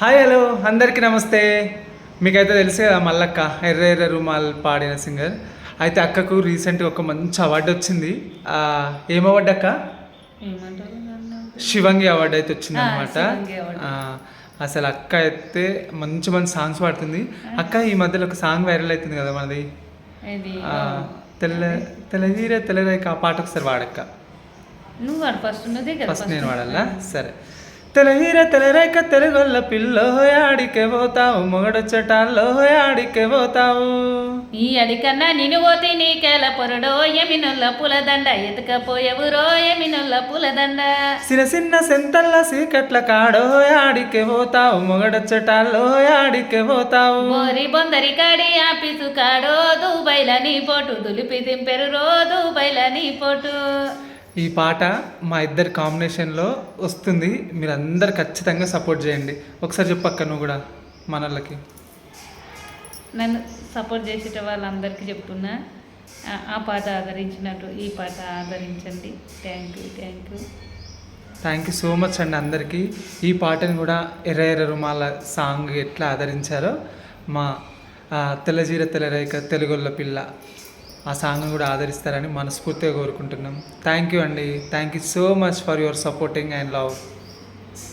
Hi hello. అందరికీ నమస్తే. మీకైతే తెలుసు కదా మల్లక్క ఎర్ర ఎర్ర రుమాల్ పాడిన సింగర్. అయితే అక్కకు రీసెంట్గా ఒక మంచి అవార్డు వచ్చింది. ఏం అవార్డు అక్క? శివంగి అవార్డు అయితే వచ్చింది అనమాట. అసలు అక్క అయితే మంచి మంచి సాంగ్స్ పాడుతుంది. అక్క ఈ మధ్యలో ఒక సాంగ్ వైరల్ అవుతుంది కదా మనది? తెల్ల తెల్లజీర తెల్లరేక ఆ పాట ఒకసారి వాడక్క. నువ్వు ఫస్ట్ ఫస్ట్. నేను వాడాలా? సరే. తెలహీర తెలరేక తెలుగొల్ల పిల్లో ఆడికే పోతావు. మొగడొచ్చటాల్లో ఆడికే పోతావు. ఈ అడికన్నా నేను పోతే నీకేల పొరడో? ఎమినొల్ల పులదండ ఎతకపోయేవురో ఎమినొల్ల పులదండ చిన్న చిన్న సెంతల్ల సీకట్ల కాడో ఆడికే పోతావు. మొగడొచ్చటాల్లో ఆడికే పోతావు. బోరి బొందరి కాడి ఆఫీసు కాడో? దుబాయ్ల నీ పోటు దులిపి దింపెరు రో? దుబాయ్ల నీ పోటు. ఈ పాట మా ఇద్దరి కాంబినేషన్లో వస్తుంది. మీరు అందరు ఖచ్చితంగా సపోర్ట్ చేయండి. ఒకసారి చెప్పక్క నువ్వు కూడా మనోళ్ళకి. నన్ను సపోర్ట్ చేసేట వాళ్ళందరికీ చెప్తున్నా. ఆ- పాట ఆదరించినట్టు ఈ పాట ఆదరించండి. Thank you thank you thank you so much అండి అందరికీ. ఈ పాటను కూడా ఎర్ర ఎర్ర రుమాల సాంగ్ ఎట్లా ఆదరించారో మా తెల్లజీర తెల్లరేక తెలుగొల్ల పిల్ల ఆ సాంగ్ని కూడా ఆదరిస్తారని మనస్ఫూర్తిగా కోరుకుంటున్నాం. థ్యాంక్ యూ అండి. Thank you so much for your supporting and love